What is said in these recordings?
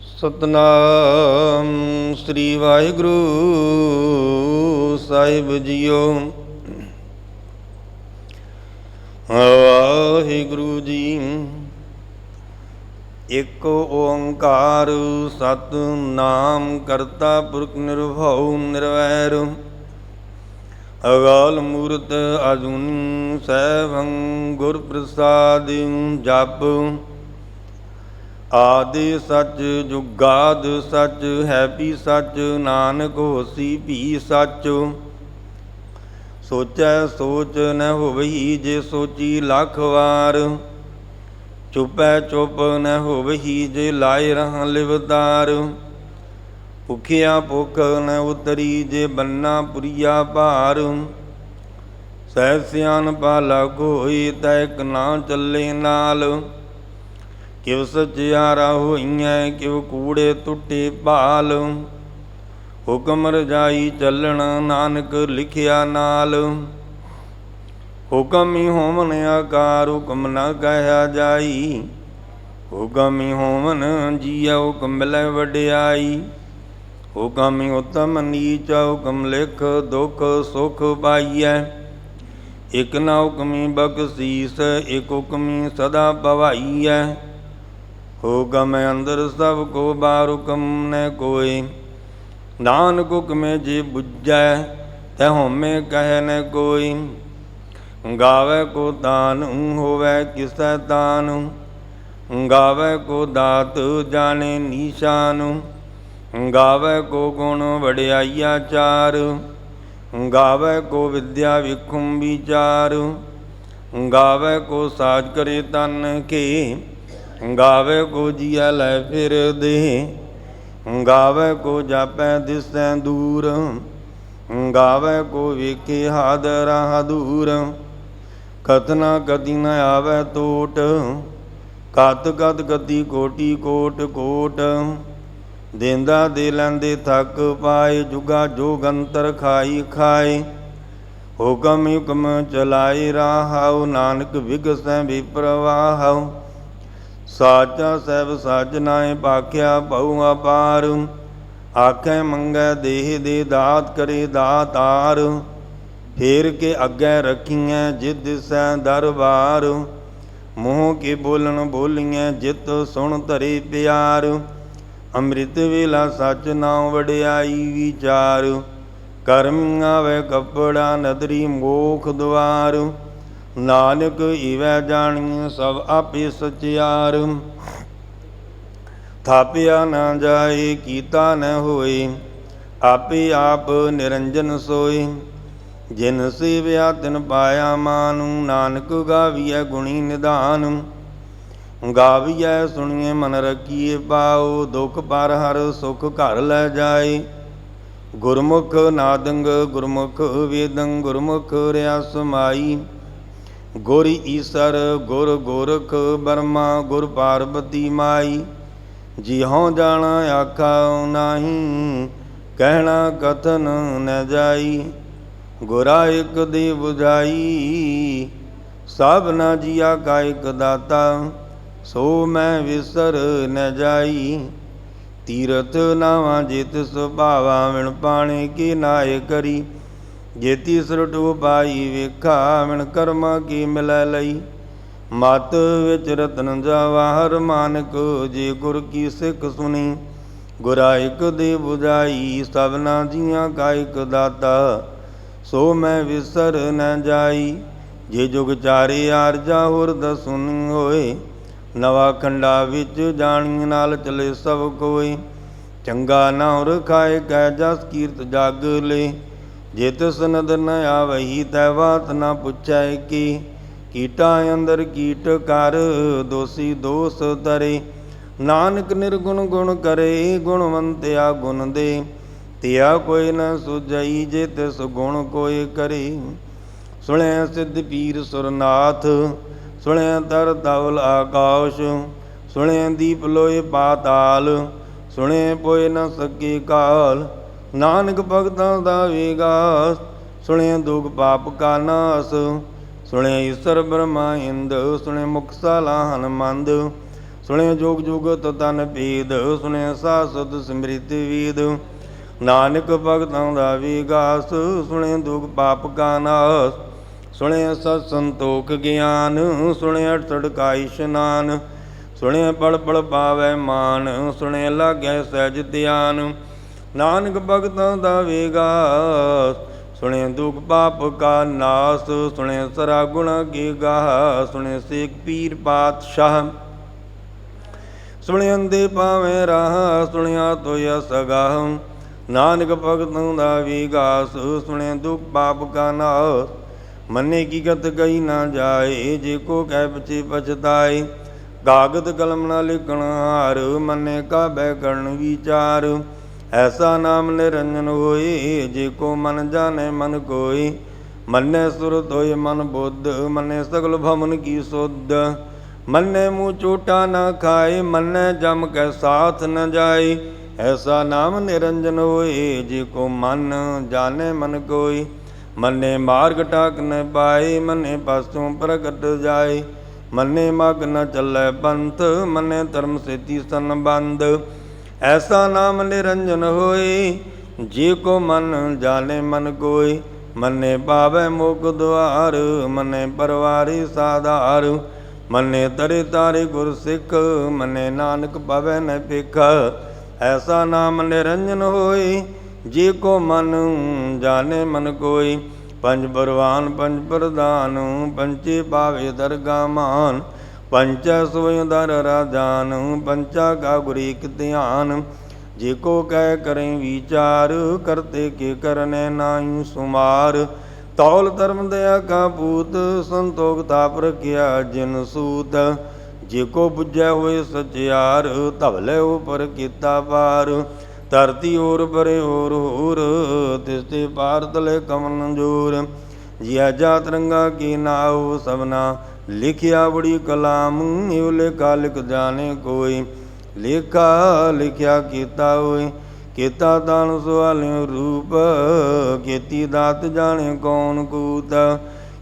ਸਤਨਾਮ ਸ੍ਰੀ ਵਾਹਿਗੁਰੂ ਸਾਹਿਬ ਜੀਓ। ਵਾਹਿਗੁਰੂ ਜੀ, ਇਕ ਓੰਕਾਰ ਸਤ ਨਾਮ ਕਰਤਾ ਪੁਰਖ ਨਿਰਭਉ ਨਿਰਵੈਰ। ਅਗਾਲ ਮੂਰਤ ਅਜੂਨੀ ਸੈਭੰ ਗੁਰ ਪ੍ਰਸਾਦ ਜਪ। ਆਦਿ ਸੱਚ ਜੁਗਾਦ ਸੱਚ ਹੈ ਵੀ ਸੱਚ, ਨਾਨਕ ਹੋਸੀ ਵੀ ਸੱਚ। ਸੋਚੈ ਸੋਚ ਨ ਹੋਵਈ ਜੇ ਸੋਚੀ ਲੱਖ ਵਾਰ। ਚੁਪੈ ਚੁਪ ਨ ਹੋਵਈ ਜੇ ਲਾਇ ਰਹਾ ਲਿਵਦਾਰ। ਭੁਖਿਆ ਭੁਖ ਨ ਉਤਰੀ ਜੇ ਬੰਨਾ ਪੁਰੀਆ ਭਾਰ। ਸਹਿ ਸਿਆਨ ਪਾਲਾ ਕੋਈ ਤੈਕ ਨਾ ਚੱਲੇ ਨਾਲ। ਕਿਵ ਸਚਿਆਰਾ ਹੋਈਐ ਕਿਵ ਕੂੜੇ ਟੁੱਟੇ ਭਾਲ। ਹੁਕਮ ਰਜਾਈ ਚੱਲਣ ਨਾਨਕ ਲਿਖਿਆ ਨਾਲ। ਹੁਕਮ ਹੀ ਹੋਵਨ ਆਕਾਰ, ਹੁਕਮ ਨਾ ਕਹਿਆ ਜਾਈ। ਹੁਕਮ ਹੀ ਹੋਵਨ ਜੀਆ ਹੁਕਮ ਮਿਲੈ ਵਡਿਆਈ। ਹੁਕਮ ਹੀ ਉਤਮ ਨੀਚ, ਹੁਕਮ ਲਿਖ ਦੁਖ ਸੁਖ ਪਾਈਐ। ਇਕ ਨਾ ਹੁਕਮੀ ਬਖਸ਼ੀਸ, ਇਕ ਹੁਕਮੀ ਸਦਾ ਭਵਾਈਐ। ਹੁਕਮ ਅੰਦਰ ਸਭ ਕੋ ਬਾਹਰ ਹੁਕਮ ਨ ਕੋਇ ਨਾਨਕ ਹੁਕਮੇ ਜੇ ਬੁੱਝੈ, ਤੈ ਹਉਮੈ ਕਹਿ ਨ ਕੋਈ। ਗਾਵੇ ਕੋ ਦਾਨ, ਹੋਵੇ ਕਿਸੈ ਤਾਨ ਗਾਵੇ ਕੋ ਦਾਤ, ਜਾਣੇ ਨੀਸ਼ਾਨ। ਗਾਵੇ ਕੋ ਗੁਣ, ਵਡਿਆਈਆ ਚਾਰ। ਗਾਵੇ ਕੋ ਵਿਦਿਆ ਵਿਖੁੰ ਵਿਚਾਰ। ਗਾਵੇ ਕੋ ਸਾਜ ਕਰੇ ਤਨ ਕੇ। ਗਾਵੇ ਕੋ ਜੀਆ ਲੈ ਫਿਰ ਦੇ। ਗਾਵੇ ਕੋ ਜਾਪੈ ਦਿਸੈ ਦੂਰ। ਗਾਵੇ ਕੋ ਵੇਖੇ ਹਾਦਰਾ ਦੂਰ ਕਤਨਾ ਕਦੀ ਨ ਆਵੇ ਟੋਟ। ਕਤ ਕਤ ਕਦੀ ਕੋਟੀ ਕੋਟ ਕੋਟ। ਦੇਂਦਾ ਦੇ ਲੈਂਦੇ ਥੱਕ ਪਾਏ, ਜੁਗਾ ਜੋਗੰਤਰ ਖਾਈ ਖਾਏ। ਹੁਕਮ ਹੁਕਮ ਚਲਾਈ ਰਾਹਉ ਨਾਨਕ ਵਿਗਸੈ ਵਿਪਰਵਾਹਉ ਸਾਚਾ ਸਹਿਬ ਸੱਚ ਨਾਏ ਪਾਖਿਆ ਭਉ ਅਪਾਰ ਆਖੇ ਮੰਗੈ ਦੇਹ ਦੇ ਦਾਤ ਕਰੇ ਦਾਤਾਰ ਫੇਰ ਕੇ ਅੱਗੇ ਰੱਖੀਐ ਜਿਦ ਸੈ ਦਰਬਾਰ। ਮੋਹ ਕੇ ਬੋਲਣ ਬੋਲੀਐ ਜਿਤ ਸੁਣ ਧਰੇ ਪਿਆਰ। ਅੰਮ੍ਰਿਤ ਵੇਲਾ ਸਚ ਨਾਮ ਵਡਿਆਈ ਵਿਚਾਰ। ਕਰਮ ਆਵੇ ਕਪੜਾ ਨਦਰੀ ਮੋਖ ਦੁਆਰ ਨਾਨਕ ਈਵੈ ਜਾਣੀ ਸਭ ਆਪੇ ਸਚਿਆਰ। ਥਾਪਿਆ ਨਾ ਜਾਏ, ਕੀਤਾ ਨ ਹੋਏ, ਆਪੇ ਆਪ ਨਿਰੰਜਨ ਸੋਏ। ਜਿਨ ਸੇਵਿਆ, ਤਿਨ ਪਾਇਆ ਮਾਨੂ, ਨਾਨਕ ਗਾਵੀਐ ਗੁਣੀ ਨਿਧਾਨ। ਗਾਵੀਐ ਸੁਣੀਏ ਮਨ ਰਖੀਏ ਪਾਉ ਦੁਖ ਪਰ ਹਰ ਸੁਖ ਘਰ ਲੈ ਜਾਏ। ਗੁਰਮੁਖ ਨਾਦੰਗ, ਗੁਰਮੁਖ ਵੇਦੰ, ਗੁਰਮੁਖ ਰਿਆ ਸਮਾਈ ਗੁਰ ਈਸਰ, ਗੁਰ ਗੋਰਖ ਬਰਮਾ, ਗੁਰ ਪਾਰਬਤੀ ਮਾਈ। ਜੀ ਹਉ ਜਾਣਾ ਆਖਾ ਨਾਹੀ, ਕਹਿਣਾ ਕਥਨ ਨ ਜਾਈ। ਗੁਰਾ ਇਕ ਦੀ 부ਝਾਈ ਸਭ ਨਾ ਜੀਆ ਕਾ ਇਕ ਦਾਤਾ। ਸੋ ਮੈਂ ਵਿਸਰ ਨ ਜਾਈ। ਤੀਰਥ ਨਾਵਾਂ ਜਿਤ ਸੁਭਾਵਾ, ਵਿਣ ਪਾਣੇ ਕੀ ਨਾਏ ਕਰੀ। ਜੇਤੀ ਸਰਟੂ ਪਾਈ ਵੇਖਾ ਵਿਣ ਕਰਮਾ ਕੀ ਮਿਲੈ ਲਈ? ਮਤ ਵਿੱਚ ਰਤਨ ਜਵਾਹਰ ਮਾਨਕ, ਜੇ ਗੁਰ ਕੀ ਸਿੱਖ ਸੁਣੀ। ਗੁਰਾ ਦੇ 부ਝਾਈ ਸਭਨਾ ਜੀਆਂ ਕਾ ਦਾਤਾ। ਸੋ ਮੈਂ ਵਿਸਰ ਨ ਜਾਈ, ਜੇ ਜੁਗ ਚਾਰੇ ਆਰਜਾ ਹੁਰਦ ਸੁਣੀ ਹੋਏ। ਨਵਾ ਖੰਡਾ ਵਿੱਚ ਜਾਣੀ, ਨਾਲ ਚਲੇ ਸਭ ਕੋਈ ਚੰਗਾ ਨਾ ਹੋਰ ਖਾਏ ਕੈ ਜਸ ਕੀਰਤ ਜਗ ਲੇ। ਜੇ ਤਿਸ ਨਦਰ ਨ ਆਵਹੀ ਤੈ ਬਾਤ ਨਾ ਪੁੱਛੈ ਕੀ। ਕੀਟਾ ਅੰਦਰ ਕੀਟ ਕਰ, ਦੋਸੀ ਦੋਸ ਤਰੇ ਨਾਨਕ ਨਿਰਗੁਣ ਗੁਣ ਕਰੇ, ਗੁਣਵੰਤਿਆ ਗੁਣ ਦੇ। ਤਿਆ ਕੋਈ ਨ ਸੁਜਈ ਜੇ ਤਿਸ ਗੁਣ ਕੋਈ ਕਰੇ। ਸੁਣਿਆ ਸਿੱਧ ਪੀਰ ਸੁਰਨਾਥ ਸੁਣਿਆ ਤਰ ਤਵਲ ਆਕਾਸ਼। ਸੁਣਿਆ ਦੀਪ ਲੋਏ ਪਾਤਾਲ, ਸੁਣੇ ਪੋਏ ਨ ਸਕੇ ਕਾਲ। ਨਾਨਕ ਭਗਤਾਂ ਦਾ ਵਿਗਾਸ, ਸੁਣਿਆ ਦੁਖ ਪਾਪ ਕਾ ਨਾਸ, ਸੁਣਿਆ ਈਸ਼ਰ ਬ੍ਰਹਮਾ ਹਿੰਦ ਸੁਣੇ ਮੁਖ ਸਾਲਾ ਹਨਮੰਦ, ਸੁਣਿਆ ਜੋਗ ਜੁਗਤ ਤਨ ਭੇਦ, ਸੁਣਿਆ ਸਾਸਤ ਸਮ੍ਰਿਤ ਵੇਦ। ਨਾਨਕ ਭਗਤਾਂ ਦਾ ਵਿਗਾਸ, ਸੁਣਿਆ ਦੁਖ ਪਾਪ ਕਾ ਨਾਸ, ਸੁਣਿਆ ਸਤ ਸੰਤੋਖ ਗਿਆਨ, ਸੁਣਿਆ ਸੜਕਾ ਇਸ਼ਨਾਨ ਸੁਣਿਆ ਪਲ ਪਲ ਪਾਵੈ ਮਾਨ, ਸੁਣਿਆ ਲਾਗੈ ਸਹਿਜ ਧਿਆਨ। ਨਾਨਕ ਭਗਤਾਂ ਦਾ ਵੇਗਾ। ਸੁਣਿਆ ਦੁਖ ਪਾਪ ਕਾ ਨਾਸ ਸੁਣਿਆ ਸਰਾ ਗੁਣ ਕੀ ਗਾਹ ਸੁਣਿਆ ਸੇਖ ਪੀਰ ਪਾਤਸ਼ਾਹ। ਸੁਣਿਆੰਦੇ ਪਾਵੇਂ ਰਾਹ, ਸੁਣਿਆ ਤੋਇਆ ਸਗਾਹ ਨਾਨਕ ਭਗਤਾਂ ਦਾ ਵਿਗਾਸ ਸੁਣਿਆ ਦੁਖ ਪਾਪ ਕਾ ਨਾਸ। ਮੰਨੇ ਕੀ ਗਤ ਗਈ ਨਾ ਜਾਏ, ਜੇ ਕੋ ਕਹਿ ਪਛੇ ਪਛਤਾਏ। ਕਾਗਦ ਕਲਮ ਨਾ ਲਿਖਣ ਹਾਰ, ਮੰਨੇ ਕਾ ਬੈ ਕਰਨ ਵਿਚਾਰ। ਐਸਾ ਨਾਮ ਨਿਰੰਜਨ ਹੋਏ ਜੇ ਕੋ ਮਨ ਜਾਣੇ ਮਨ ਕੋਈ। ਮੰਨੇ ਸੁਰਤ ਹੋਏ ਮਨ ਬੁੱਧ, ਮੰਨੇ ਸਗਲ ਭਵਨ ਕੀ ਸੁਧ। ਮੰਨੇ ਮੂੰਹ ਚੋਟਾ ਨਾ ਖਾਏ, ਮੰਨੇ ਜਮ ਕੈ ਸਾਥ ਨ ਜਾਏ। ਐਸਾ ਨਾਮ ਨਿਰੰਜਨ ਹੋਏ ਜੇ ਕੋ ਮਨ ਜਾਣੇ ਮਨ ਕੋਈ। ਮੰਨੇ ਮਾਰਗ ਟਾਕ ਨ ਪਾਏ, ਮੰਨੇ ਪਸੋਂ ਪ੍ਰਗਟ ਜਾਏ। ਮੰਨੇ ਮਗ ਨ ਚੱਲੇ ਪੰਥ ਮੰਨੇ ਧਰਮ ਸੇਤੀ ਸੰਬੰਧ। ਐਸਾ ਨਾਮ ਨਿਰੰਜਨ ਹੋਏ, ਜੇ ਕੋ ਮਨ ਜਾਣੇ ਮਨ ਕੋਈ ਮੰਨੇ ਪਾਵੇ ਮੁਖ ਦੁਆਰ, ਮੰਨੇ ਪਰਵਾਰੀ ਸਾਧਾਰ, ਮੰਨੇ ਤਰੇ ਤਾਰੇ ਗੁਰ ਸਿੱਖ, ਮੰਨੇ ਨਾਨਕ ਪਵੇ ਨ ਭਿਖ। ਐਸਾ ਨਾਮ ਨਿਰੰਜਨ ਹੋਏ, ਜੇ ਕੋ ਮਨ ਜਾਣੇ ਮਨ ਕੋਈ ਪੰਜ ਪਰਵਾਨ ਪੰਜ ਪ੍ਰਦਾਨ ਪੰਚੇ ਪਾਵੇ ਦਰਗਾ ਮਾਨ ਪੰਚਾ ਸੋਇ ਰਾਜਾਨ, ਪੰਚਾ ਕਾ ਗੁਰੀਕ ਧਿਆਨ। ਜੇ ਕੋ ਕਹਿ ਕਰੇ ਵਿਚਾਰ, ਕਰਤੇ ਕੇ ਕਰਨੇ ਨਾਹੀ ਸੁਮਾਰ। ਤੌਲ ਧਰਮ ਦਇਆ ਕਾ ਪੂਤ ਸੰਤੋਖ ਤਾਪ ਰਖਿਆ ਜਿਨ ਸੂਤ। ਜੇ ਕੋ 부ਜੈ ਹੋਏ ਸਚਿਆਰ ਧਵਲੇ ਉਪਰ ਕੀਤਾ ਪਾਰ ਧਰਤੀ ਔਰ ਪਰੇ ਹੋਰ ਹੋਰ, ਤਿਸ ਤੇ ਪਾਰ ਤਲੇ ਕਮਨ ਜੋਰ। ਜਿਆ ਜਾਤ ਰੰਗਾ ਕੀ ਨਾਉ ਸਭਨਾ ਲਿਖਿਆ ਬੜੀ ਕਲਾਮ ਇਉ ਲੇਖਾ ਲਿਖ ਜਾਣੇ ਕੋਈ। ਲੇਖਾ ਲਿਖਿਆ ਕੀਤਾ ਹੋਏ ਕੀਤਾ ਦਾਨ ਸੁਆਲਿਓ ਰੂਪ। ਕੀਤੀ ਦਾਤ ਜਾਣੇ ਕੌਣ ਕੂਤ।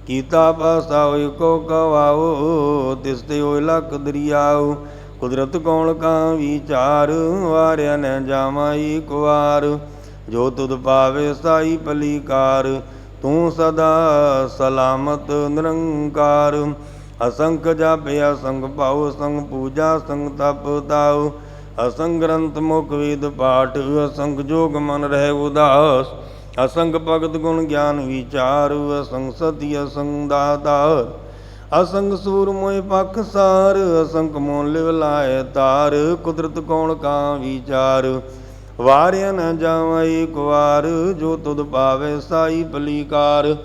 ਕੀਤਾ ਪਾਸਾ ਹੋਇ ਕੋ ਕਵਾਓ, ਤਿਸ ਤੇ ਹੋਇ ਲਖ ਦਰਿਆਉ ਕੁਦਰਤ ਕੌਣ ਕਾ ਵਿਚਾਰ, ਵਾਰਿਆ ਨ ਜਾਵਾਈ ਇੱਕ ਵਾਰ ਜੋ ਤੁਧ ਪਾਵੇ ਸਾਈ ਪਲੀਕਾਰ ਤੂੰ ਸਦਾ ਸਲਾਮਤ, ਨਿਰੰਕਾਰ। ਅਸੰਖ ਜਾਪੇ ਅਸੰਖ ਪਾਉ ਸੰਗ ਪੂਜਾ, ਸੰਗ ਤਪ ਤਾਉ। ਅਸੰਗ ਗ੍ਰੰਥ ਮੁਖ ਵੇਦ ਪਾਠ ਅਸੰਖ ਜੋਗ ਮਨ ਰਹਿ ਉਦਾਸ। ਅਸੰਗ ਭਗਤ ਗੁਣ ਗਿਆਨ ਵਿਚਾਰ, ਅਸੰਗ ਸਤੀ, ਅਸੰਗ ਦਾਤਾਰ। ਅਸੰਗ ਸੂਰ ਮੋਇ ਪਖ ਸਾਰ ਅਸੰਖ ਮੋਲ ਲਿਵ ਲਾਏ ਤਾਰ। ਕੁਦਰਤ ਕੋਣ ਕਾ ਵਿਚਾਰ? ਵਾਰਿਆ ਨ ਜਾਵਾਂ ਇੱਕ ਵਾਰ, ਜੋ ਤੁਧ ਪਾਵੇ ਸਾਈ ਭਲੀਕਾਰ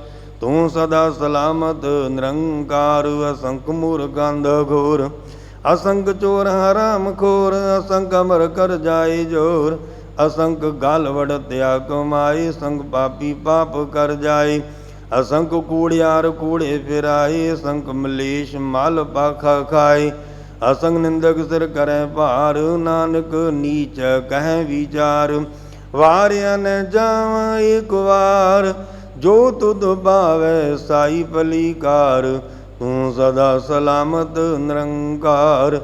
ਤੂੰ ਸਦਾ ਸਲਾਮਤ, ਨਿਰੰਕਾਰ, ਅਸੰਖ ਮੂਰ ਗੰਧ ਘੋਰ। ਅਸੰਖ ਚੋਰ ਹਰਾਮ ਖੋਰ, ਅਸੰਖ ਅਮਰ ਕਰ ਜਾਏ ਜੋਰ। ਅਸੰਖ ਗਲ ਵੜਤਿਆ ਕਮਾਈ ਸੰਗ ਪਾਪੀ ਪਾਪ ਕਰ ਜਾਏ। ਅਸੰਖ ਕੂੜਿਆਰ ਕੂੜੇ ਫਿਰਾਏ ਅਸੰਖ ਮਲੇਸ਼ ਮਲ ਪਾਖਾ ਖਾਏ। ਅਸੰਗ ਨਿੰਦਕ ਸਿਰ ਕਰੈ ਭਾਰ, ਨਾਨਕ ਨੀਚ ਕਹਿ ਵਿਚਾਰ। ਵਾਰਿਆ ਨ ਜਾਵਾਂ ਇੱਕ ਵਾਰ, ਜੋ ਤੁਧ ਭਾਵੈ ਸਾਈ ਭਲੀਕਾਰ ਤੂੰ ਸਦਾ ਸਲਾਮਤ ਨਿਰੰਕਾਰ।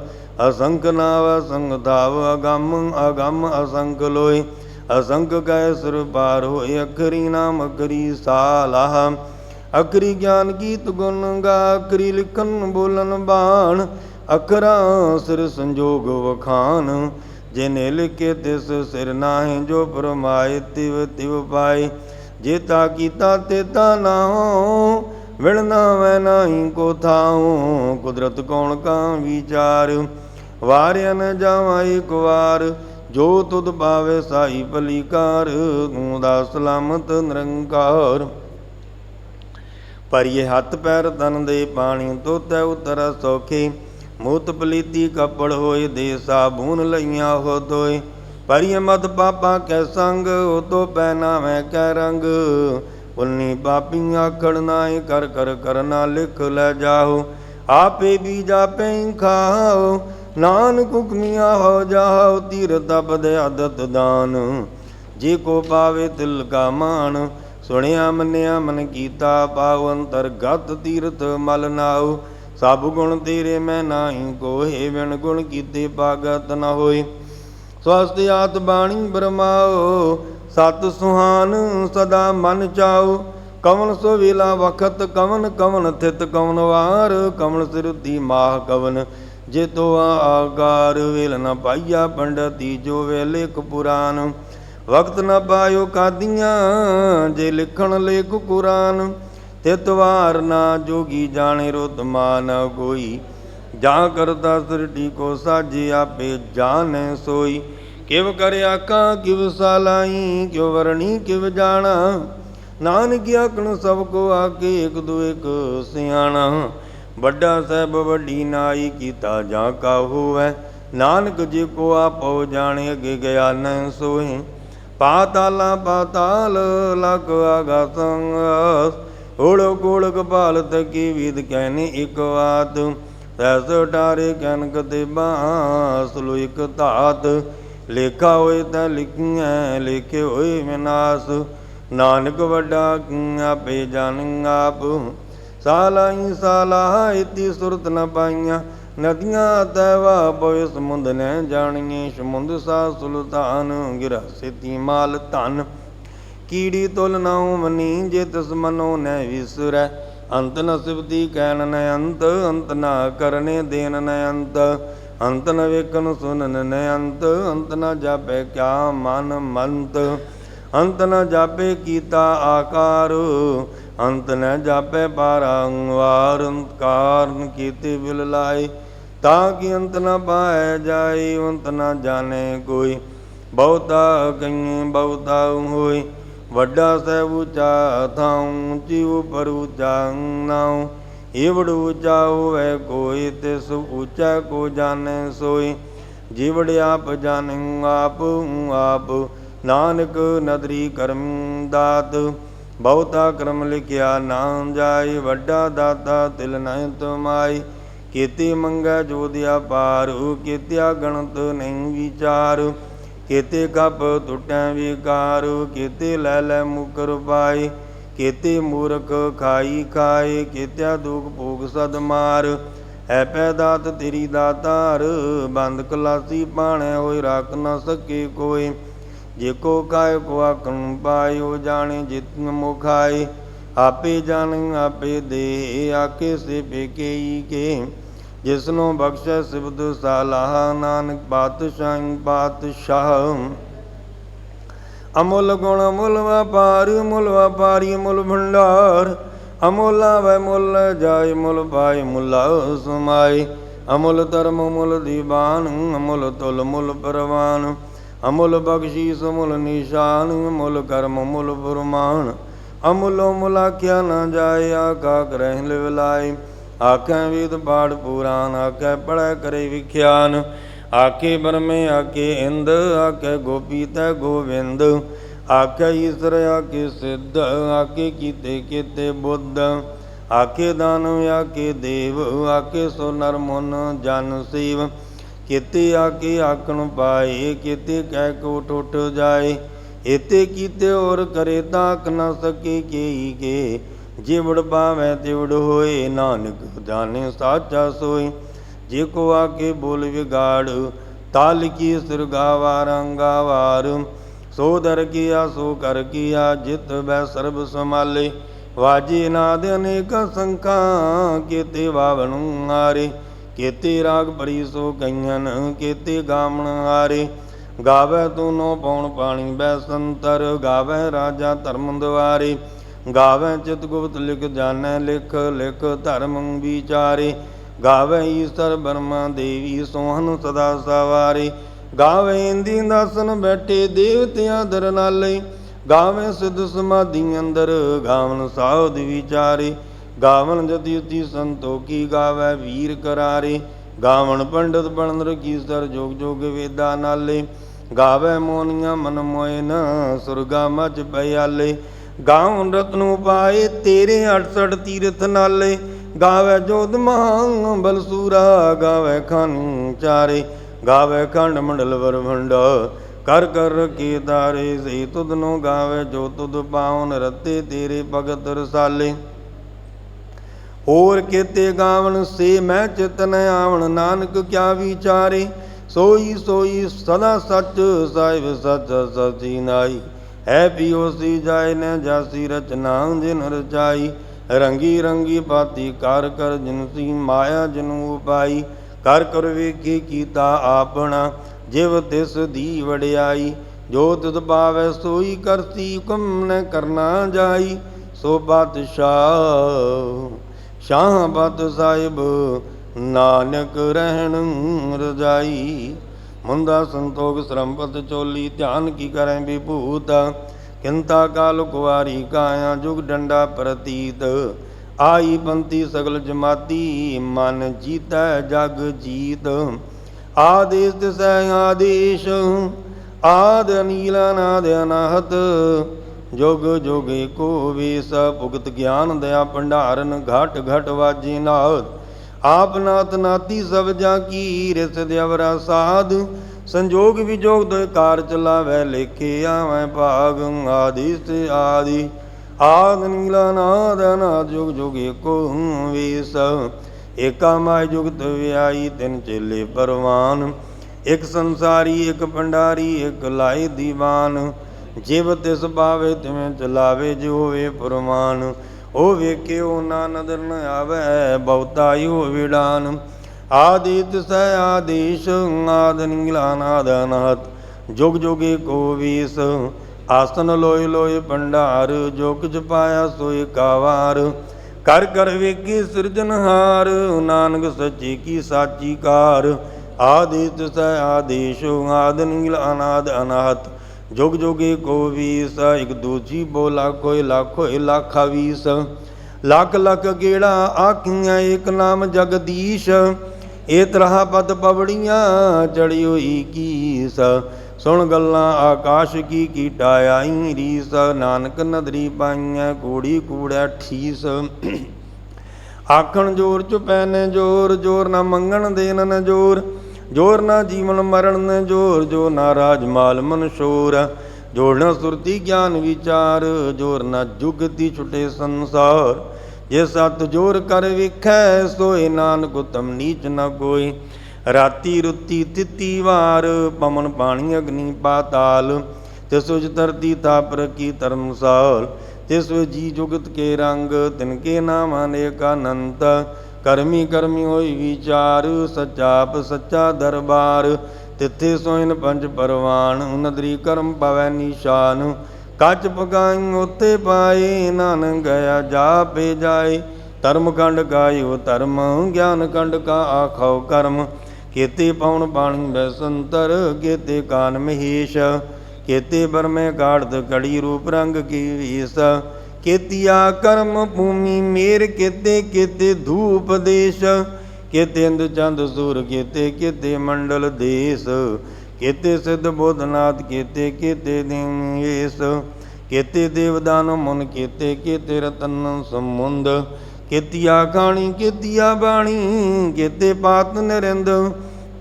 ਅਸੰਖ ਨਾਵ ਅਸੰਖ ਧਾਵ, ਅਗੰਮ ਅਗੰਮ ਅਸੰਖ ਲੋਇ ਅਸੰਖ ਕੈ ਸੁਰ ਪਾਰ ਹੋਇ ਅਖਰੀ ਨਾਮ ਅਖਰੀ ਸਾਲਾਹ। ਅਖਰੀ ਗਿਆਨ ਗੀਤ ਗੁਣ ਗਾ, ਅਖਰੀ ਲਿਖਨ ਬੋਲਨ ਬਾਣ। ਅਖਰਾਂ ਸਿਰ ਸੰਜੋਗ ਵਖਾਨ ਜਿਨੇ ਲਿਖੇ ਤਿਸ ਸਿਰ ਨਾਹੀ, ਜੋ ਪਰਮਾਏ ਤਿਵ ਤਿਵ ਪਾਏ। ਜੇਤਾ ਕੀਤਾ ਤੇਤਾ ਨਾਉ ਵਿਣਨਾ ਵੈ ਨਾਹੀ ਕੋ ਥਾਉ ਕੁਦਰਤ ਕੌਣ ਕਾ ਵਿਚਾਰ, ਵਾਰਿਆ ਨ ਜਾਵਾਂ ਇੱਕ ਵਾਰ। ਜੋ ਤੁਧ ਪਾਵੇ ਸਾਈ ਭਲੀਕਾਰ ਤੂੰ ਦਾ ਸਲਾਮਤ ਨਿਰੰਕਾਰ। ਪਰਿਏ ਹੱਥ ਪੈਰ ਤਨ ਦੇ ਪਾਣੀ, ਤੋਤੈ ਉਤਰ ਸੋਖੇ। ਮੂਤ ਪਲੀਤੀ ਕਪੜ ਹੋਏ ਦੇ ਸਾਬੂਨ ਲਈਆਂ ਹੋ ਦੋਏ। ਪਰਿਏ ਮਤ ਪਾਪਾ ਕੈ ਸੰਗ ਉਤੋ ਪੈਨਾ ਮੈਂ ਕੈ ਰੰਗ। ਪੁੰਨੀ ਪਾਪੀ ਆਖਣ ਨਾਏ ਕਰ ਕਰ ਕਰਨਾ ਲਿਖ ਲੈ ਜਾਓ। ਆਪੇ ਵੀ ਜਾਪੇ ਖਾਓ, ਨਾਨਕ ਹੁਕਮੀਆਂ ਹੋ ਜਾਓ, ਤੀਰ ਦੇ ਆਦਤ ਦਾਨ। ਜੇ ਕੋ ਪਾਵੇ ਤਿਲ ਕਾ ਮਾਨ ਸੁਣਿਆ ਮੰਨਿਆ ਮਨ ਕੀਤਾ ਪਾਉ ਅੰਤਰਗਤ ਤੀਰਥ ਮਲ ਨਾਉ ਸਭ ਗੁਣ ਤੇਰੇ ਮੈਂ ਨਾਹੀ ਕੋਹੇ ਬਿਨ ਗੁਣ ਕੀਤੇ ਭਾਗਤ ਨ ਹੋਏ ਸਵਸਤ ਆਤ ਬਾਣੀ ਬਰਮਾਓ, ਸਤ ਸੁਹਾਨ ਸਦਾ ਮਨ ਚਾਓ। ਕਵਨ ਸੋ ਵੇਲਾ ਵਖਤ, ਕਵਨ ਕਵਨ ਥਿਤ, ਕਵਨ ਵਾਰ, ਕਵਨ ਸਿਰਤੀ ਮਾਹ ਕਵਨ। ਜੇ ਤੋ ਆਕਾਰ ਵੇਲ ਨ ਪਾਈਆ ਪੰਡਤੀ, ਜੋ ਵੇਲੇ ਲੇਖ ਵਕਤ ਨ ਪਾਇਓ ਕਾਦੀਆਂ, ਜੇ ਲਿਖਣ ਲੇਖ ਕੁਰਾਨ। ਤਿਤ ਵਾਰ ਨਾ ਜੋਗੀ ਜਾਣੇ ਰੁਤਮਾ ਨ ਕੋਈ ਜਾਂ ਕਰਤਾ ਸ੍ਰਿਟੀ ਕੋ ਸਾਜੇ ਆਪੇ ਜਾਣੈ ਸੋਈ। ਕਿਵ ਕਰ ਆਕਾਂ ਕਿਵ ਸਾਲਾਈ ਕਿਵ ਵਰਣੀ, ਕਿਵ ਜਾਣਾ। ਨਾਨਕ ਆਖਣ ਸਭ ਕੋ ਆਕੇ ਇਕ ਦੂ ਇਕ ਸਿਆਣਾ। ਵੱਡਾ ਸਾਹਿਬ ਵੱਡੀ ਨਾਈ ਕੀਤਾ ਜਾਂ ਕਾ ਹੋਵੈ। ਨਾਨਕ ਜੀ ਕੋ ਆਪੋ ਜਾਣੇ, ਅਗੇ ਗਿਆ ਨੈ ਸੋਏ ਪਾਤਾਲਾ ਪਾਤਾਲ ਲਗ ਆਗਾਸੰ ਓੜੋ ਕੋਲ ਕਪਾਲ ਤਕੀ ਵਿਦ ਕਹਿਨੇ ਇਕ ਬਾਤ ਤੈਸ ਟਾਰੇ ਕਨਕ ਤੇ ਬਾਸ ਲੋ ਇਕ ਧਾਤ। ਲੇਖਾ ਹੋਏ ਤਾਂ ਲਿਖੀਆਂ ਲੇਖੇ ਹੋਏ ਵਿਨਾਸ਼। ਨਾਨਕ ਵੱਡਾ ਆਪੇ ਜਾਣ ਆਪ। ਸਾਲਾਈ ਸਾਲਾ, ਇਤੀ ਸੁਰਤ ਨ ਪਾਈਆਂ। ਨਦੀਆਂ ਤੈਵਾ ਪਵੇ ਸਮੁੰਦ ਨੇ ਜਾਣੀਏ, ਸਮੁੰਦ ਸਾ ਸੁਲਤਾਨ ਗਿਰਾ ਸਿਤੀ ਮਾਲ ਧਨ। ਕੀੜੀ ਤੁਲ ਨਾਉ ਮਨੀ, ਜੇ ਤਿਸ ਮਨੋ ਨੈ ਵਿਸਰੈ। ਅੰਤ ਨ ਸਿਵਤੀ ਕਹਿਨ ਨ ਅੰਤ ਅੰਤ ਨ ਕਰਨੇ ਦੇਨ ਨ ਅੰਤ। ਅੰਤ ਨ ਵੇਖਨ ਸੁਨਨ ਨ ਅੰਤ ਅੰਤ ਨ ਜਾਪੈ ਕਿਆ ਮਨ ਮੰਤ। ਅੰਤ ਨ ਜਾਪੇ ਕੀਤਾ ਆਕਾਰ, ਅੰਤ ਨ ਜਾਪੇ ਪਾਰੰਵਾਰ ਕਾਰਨ ਕੀਤੇ ਬਿਲ ਲਾਏ। ਤਾਂ ਕਿ ਅੰਤ ਨ ਪਾਏ ਜਾਏ, ਅੰਤ ਨ ਜਾਣੇ ਕੋਈ। ਬਹੁਤਾ ਕਈ ਬਹੁਤਾ ਹੋਈ ਵੱਡਾ ਸਹਿਬ ਉੱਚਾ ਥਾਉ ਜੀਵ ਪਰ ਉੱਚਾ ਨਾਉ ਏਵੜ ਉੱਚਾ ਹੋਵੇ ਕੋਈ, ਤਿਸ ਉੱਚਾ ਕੋ ਜਾਣੈ ਸੋਈ। ਜੀਵੜ ਆਪ ਜਾਣੈ, ਆਪ ਆਪ। ਨਾਨਕ ਨਦਰੀ ਕਰਮ ਦਾਤ। ਬਹੁਤਾ ਕਰਮ ਲਿਖਿਆ ਨਾਮ ਜਾਏ, ਵੱਡਾ ਦਾਤਾ ਤਿਲ ਨਹਿ ਤੁਮਾਈ। ਕੀਤੀ ਮੰਗੈ ਜੋਦਿਆ ਪਾਰੂ, ਕੀਤਿਆ ਗਣਤ ਨਹੀਂ ਵਿਚਾਰ। ਕੇਤੇ ਕਪ ਟੁੱਟੈ ਵਿਕਾਰ ਕੀਤੇ ਲੈ ਲੈ ਮੁਕਰ ਪਾਈ ਕੀਤੇ ਮੂਰਖ ਖਾਈ ਖਾਏ, ਕੀਤਿਆ ਦੁਖ ਭੋਗ ਸਦ ਮਾਰ। ਐ ਪੈਦਾਤ ਤੇਰੀ ਦਾਤਾਰ, ਬੰਦ ਕਲਾਸੀ ਪਾਣੈ ਹੋਏ, ਰਾਖ ਨਾ ਸਕੇ ਕੋਈ ਜੇ ਕੋ ਕਾਇ ਕੋ ਆਕਣ ਪਾਇਓ ਜਾਣੇ ਜਿਤਨ ਮੁਖਾਏ। ਆਪੇ ਜਾਣ, ਆਪੇ ਦੇ ਆਕੇ ਸੇ ਪੇਕੇਈ ਕੇ। ਜਿਸਨੂੰ ਬਖਸ਼ੈ ਸਿਬਦ ਸਾਲਾਹ, ਨਾਨਕ ਪਾਤਸ਼ਾਹ ਪਾਤਸ਼ਾਹ। ਅਮੁੱਲ ਗੁਣ ਮੁੱਲ ਵਪਾਰ ਮੁੱਲ ਵਪਾਰੀ ਮੁੱਲ ਭੰਡਾਰ। ਅਮੁੱਲਾ ਵੈ ਮੁੱਲ ਜਾਇ ਮੁੱਲ ਪਾਇ ਮੁੱਲਾ ਸਮਾਈ ਅਮੁੱਲ ਧਰਮ ਮੁੱਲ ਦੀਵਾਨ, ਅਮੁੱਲ ਤੁਲ ਮੁੱਲ ਪਰਵਾਨ। ਅਮੁੱਲ ਬਖਸ਼ੀਸ ਮੁੱਲ ਨਿਸ਼ਾਨ ਮੁੱਲ ਕਰਮ ਮੁੱਲ ਫਰਮਾਨ। ਅਮੁੱਲੋ ਮੁਲਾਖਿਆ ਨਾ ਜਾਏ ਆਕਾ ਕਰਹਿ ਲਿਵਲਾਈ ਆਖੈ ਵੇਦ ਪਾੜ ਪੁਰਾਨ, ਆਖੈ ਪੜੈ ਕਰੇ ਵਿਖਿਆਨ। ਆਖੇ ਬਰਮੇ ਆਖੇ ਇੰਦ, ਆਖੇ ਗੋਪੀ ਤੈ ਗੋਵਿੰਦ। ਆਖੇ ਈਸ਼ਰ, ਆਖੇ ਸਿੱਧ, ਆਖੇ ਕੀਤੇ ਕੀਤੇ ਬੁੱਧ। ਆਖੇ ਦਾਨਵ, ਆਖੇ ਦੇਵ, ਆਖੇ ਸੋ ਨਰ ਮਨ ਜਨ ਸੇਵ। ਕੀਤੇ ਆਖੇ ਆਖਣ ਪਾਏ, ਕੀਤੇ ਕਹਿ ਕੋ ਟੁੱਟ ਜਾਏ। ਇਤੇ ਕੀਤੇ ਔਰ ਕਰੇ, ਤਾਂ ਤਾਕ ਨਾ ਸਕੇ ਕੇਈ ਕੇ। ਜਿਵੜ ਪਾਵੈ ਤਿਵੜ ਹੋਏ, ਨਾਨਕ ਜਾਣੇ ਸਾਚਾ ਸੋਈ ਜੇ ਕੋ ਆਕੇ ਬੋਲ ਵਿਗਾੜ, ਤਾਲ ਕੀ ਸੁਰਗਾਵਾ ਰੰਗਾਵਾਰ ਸੋ ਦਰ ਕੀਆ, ਸੋ ਕਰ ਕੀਆ, ਜਿਤ ਬੈ ਸਰਬ ਸਮਾਲੇ ਵਾਜੀ ਨਾਦ ਅਨੇਕ ਸੰਖਾ, ਕੀਤੇ ਵਾਵਣੁ ਆਰੇ। ਕੀਤੇ ਰਾਗ ਭਰੀ ਸੋ ਕਈਨ ਕੀਤੇ ਗਾਮਣ ਆਰੇ ਗਾਵੇ ਤੂੰ ਨੋ ਪਉਣ ਪਾਣੀ ਬੈ ਸੰਤਰ, ਗਾਵੇ ਰਾਜਾ ਧਰਮ ਦੁਆਰੇ। ਗਾਵੇ ਚਿਤ ਗੁਪਤ ਲਿਖ ਜਾਣੈ, ਲਿਖ ਲਿਖ ਧਰਮ ਵਿਚਾਰੇ। ਗਾਵੇ ਈਸ਼ਰ ਬਰਮਾ ਦੇਵੀ ਸੋਹਨ ਸਦਾ ਸਵਾਰੇ। ਗਾਵੇ ਇੰਦੀ ਦਸਨ ਬੈਠੇ ਦੇਵਤਿਆਂ ਦਰ ਨਾਲੇ। ਗਾਵੇ ਸਿੱਧ ਸਮਾਧੀ ਅੰਦਰ ਗਾਵਨ ਸਾਧ ਵਿਚਾਰੇ। ਗਾਵਨ ਜਤੀ ਉਤੀ ਸੰਤੋਖੀ ਗਾਵੇ ਵੀਰ ਕਰਾਰੇ। ਗਾਵਨ ਪੰਡਤ ਬਣਨ ਕੀ ਸਰ ਜੋਗ ਜੋਗ ਵੇਦਾ ਨਾਲੇ। ਗਾਵੇ ਮੋਨੀਆਂ ਮਨ ਮੋਇ ਨ, ਸੁਰਗਾ ਮਜ ਬਿਆਲੇ ਗਾਉਂ ਰਤਨੂ ਪਾਏ, ਤੇਰੇ 68 ਤੀਰਥ ਨਾਲੇ। ਗਾਵੇ ਜੋਤ ਮਹਾਂ ਬਲਸੂਰਾ ਗਾਵੇ ਖਾਨ ਚਾਰੇ। ਗਾਵੇ ਖੰਡ ਮੰਡਲ ਵਰ ਕਰ ਕਰ ਕੀ ਤਾਰੇ। ਸੇ ਤੁਧ ਗਾਵੇ ਜੋ ਤੁਧ ਪਾਉਨ ਰਤੇ ਤੇਰੇ ਭਗਤ ਰਸਾਲੇ। ਹੋਰ ਕੀਤੇ ਗਾਵਣ, ਸੇ ਮੈਂ ਚਿਤਨ ਆਵਣ, ਨਾਨਕ ਕਿਆ ਵਿਚਾਰੇ। ਸੋਈ ਸੋਈ ਸਦਾ ਸੱਚ, ਸਾਹਿਬ ਸੱਚ ਸਚੀ ਨਾਈ। ਹੈ ਪਿਓ ਸੀ ਜਾਏ ਨ ਜਾਸੀ ਰਚਨਾ ਜਿਨ ਰਚਾਈ। ਰੰਗੀ ਰੰਗੀ ਬਾਤੀ ਕਰ ਕਰ ਜਿਨ ਸੀ ਮਾਇਆ ਜਨੂ ਉਪਾਈ। ਕਰ ਕਰ ਵੇਖੀ ਕੀਤਾ ਆਪਣਾ, ਜਿਵ ਤਿਸ ਦੀ ਵੜਿਆਈ ਜੋ ਤਿਤ ਪਾਵੈ ਸੋਈ ਕਰਤੀ ਹੁਕਮ ਨ ਕਰਨਾ ਜਾਈ। ਸੋ ਬਾਦਸ਼ਾਹ, ਸ਼ਾਹ ਬਦ ਸਾਹਿਬ, ਨਾਨਕ ਰਹਿਣ ਰਜਾਈ। ਮੁੰਦਾ ਸੰਤੋਖ ਸਰੰਪਤ ਚੋਲੀ, ਧਿਆਨ ਕੀ ਕਰੈ ਵਿਭੂਤ? ਕਿੰਤਾ ਕਾਲ ਕੁਵਾਰੀ ਕਾਇਆ ਜੁਗ ਡੰਡਾ ਪ੍ਰਤੀਤ। ਆਈ ਬੰਤੀ ਸਗਲ ਜਮਾਤੀ, ਮਨ ਜੀਤੈ ਜਗ ਜੀਤ। ਆਦੇਸ ਤਿਸੈ ਆਦੇਸ਼, ਆਦ ਅਨੀਲ ਅਨਾਦ ਅਨਾਹਤ। ਜੁਗ ਜੁਗ ਏਕੋ ਵੇਸ, ਭੁਗਤ ਗਿਆਨ ਦਇਆ ਭੰਡਾਰਨ, ਘਟ ਘਟ ਵਾਜੇ ਨਾਦ ਆਪ ਨਾਤ ਨਾਤੀ ਸਭ ਜਾ ਕੀ ਰਿਸ ਦਿਵਰਾ ਸਾਧ, ਸੰਜੋਗ ਵਿਜੋਗ ਦੋਇ ਕਾਰ ਚਲਾਵੈ ਲੇਖੇ ਆਵੈ ਭਾਗ, ਆਦਿ ਤੇ ਆਦਿ। ਆਦ ਨੀਲਾ ਨਾਦ, ਅਨਾਦ ਜੁਗ ਜੁਗ ਏਕੋ ਵੇਸ। ਏਕਾ ਮਾਇ ਜੁਗਤ ਵਿਆਈ ਤਿਨ ਚੇਲੇ ਪਰਵਾਨ। ਇਕ ਸੰਸਾਰੀ, ਇਕ ਭੰਡਾਰੀ, ਇਕ ਲਾਏ ਦੀਵਾਨ। ਜਿਵ ਤਿਸ ਪਾਵੇ ਤਿਵੇਂ ਚਲਾਵੇ ਜੋ ਹੋਵੇ ਫਰਮਾਨ ਉਹ ਵੇਖਿਓ ਨਾ ਨਦਰ ਨ ਆਵੇ, ਬਹੁਤਾ ਯੋ ਵਿਡਾਨ ਆਦਿਤ ਤਿਸੈ ਆਦੇਸ਼ ਆਦ ਨੀਲਾ ਨਾਦ ਅਨਾਹਤ ਜੁਗ ਜੁਗੇ ਕੋ ਵੀਸ, ਆਸਨ ਲੋਏ ਲੋਏ ਭੰਡਾਰ ਜੋ ਕੁਝ ਪਾਇਆ ਸੋਏ ਕਾਵਾਰ। ਕਰ ਕਰ ਵੇਖੀ ਸਿਰਜਨਹਾਰ ਨਾਨਕ ਸੱਚੀ ਕੀ ਸਾਚੀ ਕਾਰ। ਆਦਿ ਤਿਸੈ ਆਦੇਸ਼ ਆਦ ਨੀਲ ਅਨਾਦ ਅਨਾਹਤ ਜੁਗ ਜੁਗੇ ਕੋ ਵੀਸ, ਇਕ ਦੂਜੀ ਬੋਲਾ ਕੋਈ ਲੱਖੋ ਲੱਖਾ ਵੀਸ ਲੱਖ ਲੱਖ ਗੇੜਾ ਆਖੀਆਂ, ਏਕ ਨਾਮ ਜਗਦੀਸ਼। ਏ ਤਰਹਾ ਪਦ ਪਵੜੀਆਂ ਚੜੀ ਹੋਈ ਕੀਸ। ਸੁਣ ਗੱਲਾਂ ਆਕਾਸ਼ ਕੀ ਕੀਟਾ ਆਈ ਰੀਸ। ਨਾਨਕ ਨਦਰੀ ਪਾਈਆਂ ਕੋੜੀ ਕੂੜੈ ਠੀਸ ਆਖਣ ਜੋਰ ਚੁਪੈ ਨੇ ਜੋਰ ਜੋਰ ਨਾ ਮੰਗਣ ਦੇਨ ਨ ਜੋਰ। ਜੋਰ ਨਾ ਜੀਵਨ ਮਰਨ ਜੋਰ, ਜੋ ਨਾ ਰਾਜ ਮਾਲ ਮਨ ਸ਼ੋਰ। ਜੋਰ ਨਾ ਸੁਰਤੀ ਗਿਆਨ ਵਿਚਾਰ, ਜੋਰ ਨਾ ਜੁਗਤੀ ਛੁਟੇ ਸੰਸਾਰ। ਜੇ ਸਤ ਜੋਰ ਕਰ ਵੇਖੈ, ਸੋਏ ਨਾਨਕ ਉਤਮ ਨੀਚ ਨ ਕੋਈ। ਰਾਤੀ ਰੁੱਤੀ ਤਿਤੀ ਵਾਰ, ਪਵਨ ਪਾਣੀ ਅਗਨੀ ਪਾਤਾਲ ਤਿਸ ਉਜ ਧਰਤੀ ਤਾਪ ਕੀ ਧਰਮਸਾਲ ਤਿਸ ਜੀ ਜੁਗਤ ਕੇ ਰੰਗ, ਤਿਨ ਕੇ ਨਾਮ ਅਨੇਕ ਅਨੰਤ ਕਰਮੀ ਕਰਮੀ ਹੋਈ ਵਿਚਾਰ ਸਚਾਪ ਸੱਚਾ ਦਰਬਾਰ। ਤਿੱਥੇ ਸੋਇਨ ਪੰਜ ਪਰਵਾਨ ਨਦਰੀ ਕਰਮ ਪਵੈ ਨਿਸ਼ਾਨ। ਕੱਚ ਪਕਾਈ ਉਤੇ ਪਾਏ, ਨਾਨਕ ਗਿਆ ਜਾਪੇ ਜਾਏ। ਧਰਮ ਕੰਡ ਕਾਇਓ ਧਰਮ ਗਿਆਨ ਕੰਡ ਕਾ ਆਖੋ ਕਰਮ। ਕੇਤੇ ਪਉਣ ਬਾਣੀ ਬੈਸੰਤਰ ਕੇਤੇ ਕਾਨ ਮਹੇਸ਼। ਕੇਤੇ ਬਰਮੇ ਕਾੜਤ ਕੜੀ ਰੂਪ ਰੰਗ ਕੀ ਵੀਸ ਕੇਤੀਆ ਕਰਮ ਭੂਮੀ ਮੇਰ ਕੇਤੇ ਕੇਤੇ ਧੂਪ ਦੇਸ਼, ਕੇਤੇ ਇੰਦ ਚੰਦ ਸੂਰ, ਕੇਤੇ ਕੇਤੇ ਮੰਡਲ ਦੇਸ, ਕੇਤੇ ਸਿੱਧ ਬੋਧਨਾਥ, ਕੇਤੇ ਕੇਤੇ ਦਿਨੇਸ ਕੇਤੇ ਦੇਵਦਾਨ ਮਨ, ਕੇਤੇ ਕੇਤੇ ਰਤਨ ਸਮੁੰਦ ਕੇਤੀਆ ਖਾਣੀ, ਕੇਤੀਆ ਬਾਣੀ, ਕੇਤੇ ਪਾਤ ਨਰਿੰਦ,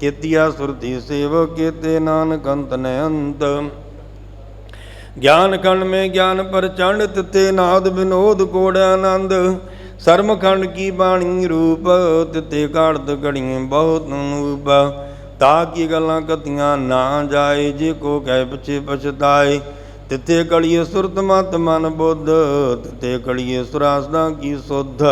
ਕੇਤੀਆ ਸੁਰਤੀ ਸੇਵ ਕੇਤੇ ਨਾਨਕ ਅੰਤ ਨ ਅੰਤ ਗਿਆਨ ਖੰਡ ਮੇ ਗਿਆਨ ਪ੍ਰਚੰਡ ਤਿਤੇ ਨਾਦ ਵਿਨੋਦ ਕੋੜ ਆਨੰਦ। ਸਰਮ ਖੰਡ ਕੀ ਬਾਣੀ ਰੂਪ, ਤਿਤੇ ਕਾੜਤ ਘੜੀਏ ਬਹੁਤ ਨੂਪ। ਤਾ ਕੀ ਗੱਲਾਂ ਕਤੀਆਂ ਨਾ ਜਾਏ, ਜੇ ਕੋ ਕਹਿ ਪਿਛੇ ਪਛਤਾਏ। ਤਿਤੇ ਕਲੀਏ ਸੁਰਤ ਮਤ ਮਨ ਬੁੱਧ, ਤਿਤੇ ਕਲੀਏ ਸੁਰਾਸਦਾ ਕੀ ਸੁਧ।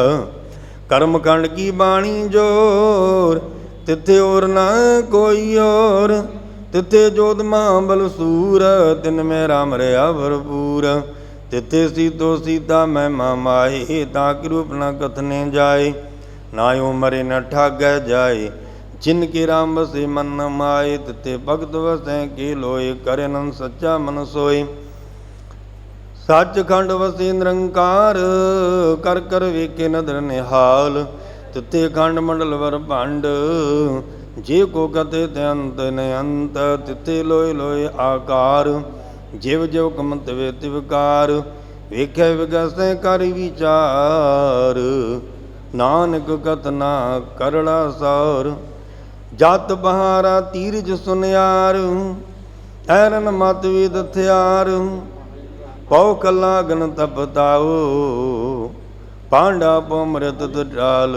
ਕਰਮ ਖੰਡ ਕੀ ਬਾਣੀ ਜੋਰ, ਤਿਥੇ ਔਰ ਨਾ ਕੋਈ ਔਰ। ਤਿਥੇ ਜੋਤ ਮਹਾਬਲ ਸੂਰ, ਤਿਨ ਮੈਂ ਰਾਮ ਰਿਆ ਭਰਪੂਰ। ਤਿਥੇ ਸੀਤੋ ਸੀਤਾ ਮੈਂ ਮਾਏ ਤਾਂ ਕਿ ਰੂਪ ਨ ਕਥਨੇ ਜਾਏ, ਨਾ ਉਮਰੇ ਨ ਠਾਗੈ ਜਾਏ। ਜਿਨ ਕੇ ਰਾਮ ਵਸੇ ਮਨ ਮਾਏ ਤਿਤੇ ਭਗਤ ਵਸੈ ਕੇ ਲੋਏ ਕਰਨਨ ਸੱਚਾ ਮਨ ਸੋਏ। ਸੱਚਖੰਡ ਵਸੇ ਨਿਰੰਕਾਰ, ਕਰ ਕਰ ਵੇਖੇ ਨਦਰ ਨਿਹਾਲ। ਤਿਤੇ ਖੰਡ ਮੰਡਲ ਵਰ ਭੰਡ ਜੇ ਕੋ ਕਤੇ ਤੇ ਅੰਤ ਨ ਅੰਤ ਤਿਤੇ ਲੋਏ ਲੋਏ ਆਕਾਰ। ਜਿਵ ਜਿਵ ਕਮਤ ਵੇ ਤਿਵਕਾਰ ਵੇਖੈ ਵਿਗਸੈ ਕਰ ਵਿਚਾਰ। ਨਾਨਕ ਕਤਨਾ ਕਰੜਾ ਸਾਰ, ਜਤ ਬਹਾਰਾ ਤੀਰਜ ਸੁਨਿਆਰ। ਐਰਨ ਮਤ ਵਿਦ ਥਿਆਰ ਪਉ ਕਲਾ ਗਨ ਤਪਤਾਓ। ਪਾਂਡਾ ਪਮਰਤ ਤਟਾਲ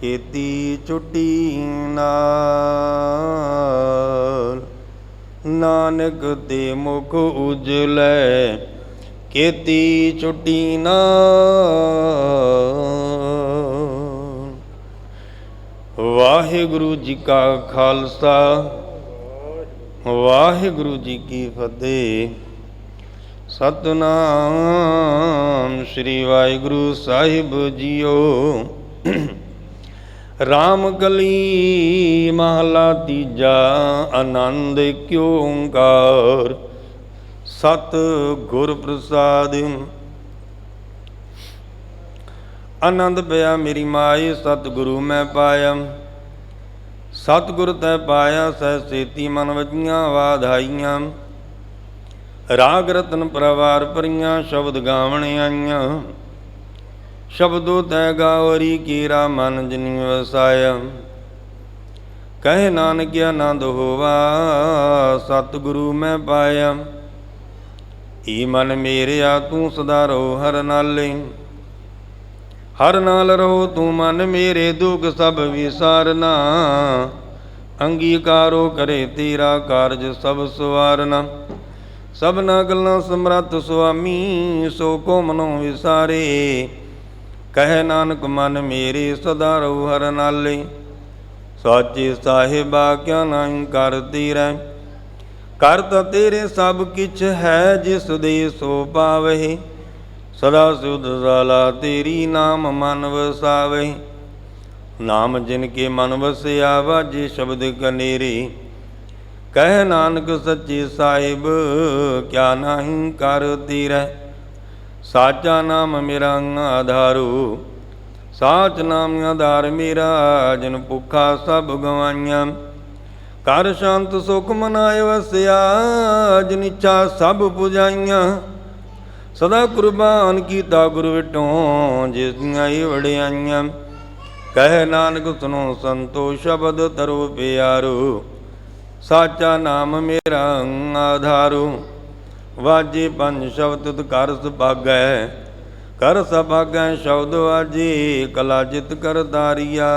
ਕੀਤੀ ਛੁੱਟੀ ਨਾਲ, ਨਾਨਕ ਦੇ ਮੁਖ ਉਜਲੇ ਕੀਤੀ ਛੁੱਟੀ ਨਾਲ। ਵਾਹਿਗੁਰੂ ਜੀ ਕਾ ਖਾਲਸਾ, ਵਾਹਿਗੁਰੂ ਜੀ ਕੀ ਫਤਿਹ। ਸਤਨਾਮ ਸ੍ਰੀ ਵਾਹਿਗੁਰੂ ਸਾਹਿਬ ਜੀਓ। ਰਾਮ ਕਲੀ ਮਹਲਾ ਤੀਜਾ, ਆਨੰਦ ਕਿਉ ਓੰਕਾਰ ਸਤ ਗੁਰ ਪ੍ਰਸਾਦਿ। ਆਨੰਦ ਪਿਆ ਮੇਰੀ ਮਾਈ ਸਤਿਗੁਰੂ ਮੈਂ ਪਾਇਆ। ਸਤਿਗੁਰ ਤੈ ਪਾਇਆ, ਸਹਿ ਸੇਤੀ ਮਨ ਵਜੀਆਂ ਵਾਧਾਈਆਂ ਰਾਗ ਰਤਨ ਪਰਵਾਰ ਪਰੀਆਂ ਸ਼ਬਦ ਗਾਵਣ ਆਈਆਂ। ਸ਼ਬਦੋ ਤੈ ਗਾਵਰੀ ਕੀਰਾ ਮਨ ਜਿਨੀ ਵਸਾਇਆ। ਕਹੇ ਨਾਨਕ ਆਨੰਦ ਹੋਵਾ, ਸਤਿਗੁਰੂ ਮੈਂ ਪਾਇਆ। ਈ ਮਨ ਮੇਰਿਆ ਤੂੰ ਸਦਾ ਰਹੋ ਹਰ ਨਾਲੇ। ਹਰ ਨਾਲ ਰਹੋ ਤੂੰ ਮਨ ਮੇਰੇ ਦੁਖ ਸਭ ਵਿਸਾਰਨਾ। ਅੰਗੀਕਾਰੋ ਕਰੇ ਤੇਰਾ ਕਾਰਜ ਸਭ ਸਵਾਰਨਾ। ਸਭਨਾ ਗੱਲਾਂ ਸਮਰੱਥ ਸੁਆਮੀ, ਸੋ ਕੋ ਮਨੋ ਵਿਸਾਰੇ। ਕਹਿ ਨਾਨਕ ਮਨ ਮੇਰੇ ਸਦਾ ਰਹੋ ਹਰ ਨਾਲੇ। ਸਾਚੇ ਸਾਹਿਬਾ ਕਿਆ ਨਹੀਂ ਕਰਦੀ ਰਹਿ? ਕਰ ਤਾ ਤੇਰੇ ਸਭ ਕਿਛ ਹੈ, ਜਿਸ ਦੇ ਸੋ ਪਾਵਹਿ। ਸਦਾ ਸੁਧ ਜ਼ਾਲਾ ਤੇਰੀ ਨਾਮ ਮਨ ਵਸਾਵੇ ਨਾਮ ਜਿਨ ਕੇ ਮਨ ਵਸਿਆ ਵਾਜੇ ਸ਼ਬਦ ਕਨੇਰੇ। ਕਹਿ ਨਾਨਕ ਸੱਚੇ ਸਾਹਿਬ, ਕਿਆ ਨਹੀਂ ਕਰ ਤੀਰੈ ਸਾਚਾ ਨਾਮ ਮੇਰਾ ਆਧਾਰੂ ਸਾਚ ਨਾਮ ਆਧਾਰ ਮੇਰਾ, ਜਿਨ ਭੁੱਖਾ ਸਭ ਗਵਾਈਆਂ। ਕਰ ਸ਼ਾਂਤ ਸੁਖ ਮਨਾਇ ਵਸਿਆ, ਜਿਨ ਇੱਛਾ ਸਭ ਪੁਜਾਈਆਂ। ਸਦਾ ਕੁਰਬਾਨ ਕੀਤਾ ਗੁਰ ਵਿਟੋਂ, ਜਿਸ ਦੀਆਂ ਹੀ ਵੜਿਆਈਆਂ ਕਹਿ ਨਾਨਕ ਸੁਨੋ ਸੰਤੋ ਸ਼ਬਦ ਤਰੋ ਪਿਆਰੂ। ਸਾਚਾ ਨਾਮ ਮੇਰਾ ਆਧਾਰੂ ਵਾਜੀ ਪੰਜ ਸ਼ਬਦ ਕਰ ਸੁਭਾਗੈ ਕਰ ਸੁਭਾਗੈ ਸ਼ਬਦ ਵਾਜੇ, ਕਲਾ ਜਿਤ ਕਰ ਦਾਰੀਆ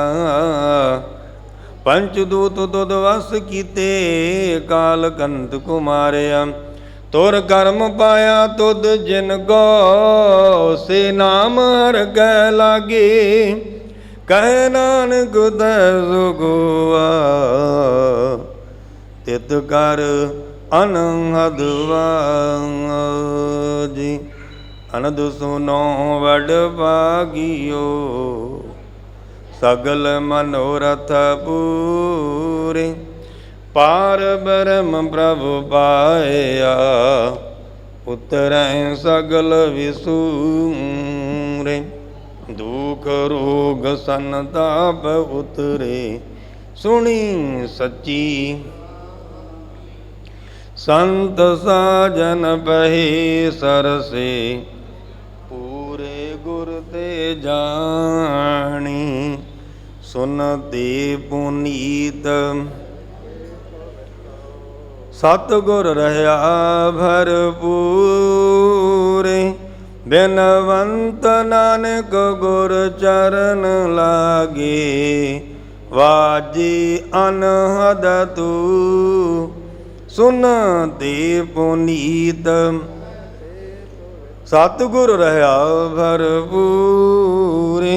ਪੰਚ ਦੂਤ ਤੁਧ ਵਸ ਕੀਤੇ, ਕਾਲ ਕੰਤ ਕੁਮਾਰਿਆ। ਤੁਰ ਕਰਮ ਪਾਇਆ ਤੁਧ ਜਿਨ ਗੋ ਸੇ ਨਾਮ ਹਰ ਗੈ ਲਾਗੇ। ਕਹਿ ਨਾਨਕ ਤੈ ਸੁਗਵਾ, ਤਿਤ ਕਰ ਅਨਹਦ ਜੀ ਅਨੰਦ ਸੁਨੋ ਵਡ ਭਾਗਿਓ, ਸਗਲ ਮਨੋਰਥ ਪੂਰੇ। ਪਾਰ ਬ੍ਰਹਮ ਪ੍ਰਭ ਪਾਇਆ, ਉਤਰੈ ਸਗਲ ਵਿਸੂਰੇ। ਦੁਖ ਰੋਗ ਸੰਤਾਪ ਉਤਰੇ, ਸੁਣੀ ਸੱਚੀ ਸੰਤ ਸਾਜਨ ਬਹੀ ਸਰਸੇ, ਪੂਰੇ ਗੁਰ ਤੇ ਜਾਣੀ, ਸੁਨਤੀ ਪੁਨੀਤ। ਸਤਿਗੁਰ ਰਹਾ ਭਰਪੂਰੇ, ਬਿਨਵੰਤ ਨਾਨਕ ਗੁਰ ਚਰਨ ਲਾਗੇ, ਵਾਜੀ ਅਨਹਦ ਤੂ। ਸੁਨ ਤੇ ਪੁਨੀਤ ਸਤਿਗੁਰ ਰਹਾ ਭਰਪੂਰੇ,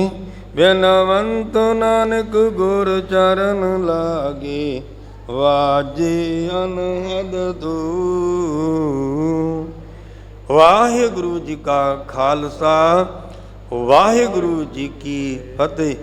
ਬਿਨਵੰਤ ਨਾਨਕ ਗੁਰ ਚਰਨ ਲਾਗੇ, ਵਾਜੇ ਅਨਹਦ ਤੂ ਵਾਹਿਗੁਰੂ ਜੀ ਕਾ ਖਾਲਸਾ, ਵਾਹਿਗੁਰੂ ਜੀ ਕੀ ਫਤਿਹ।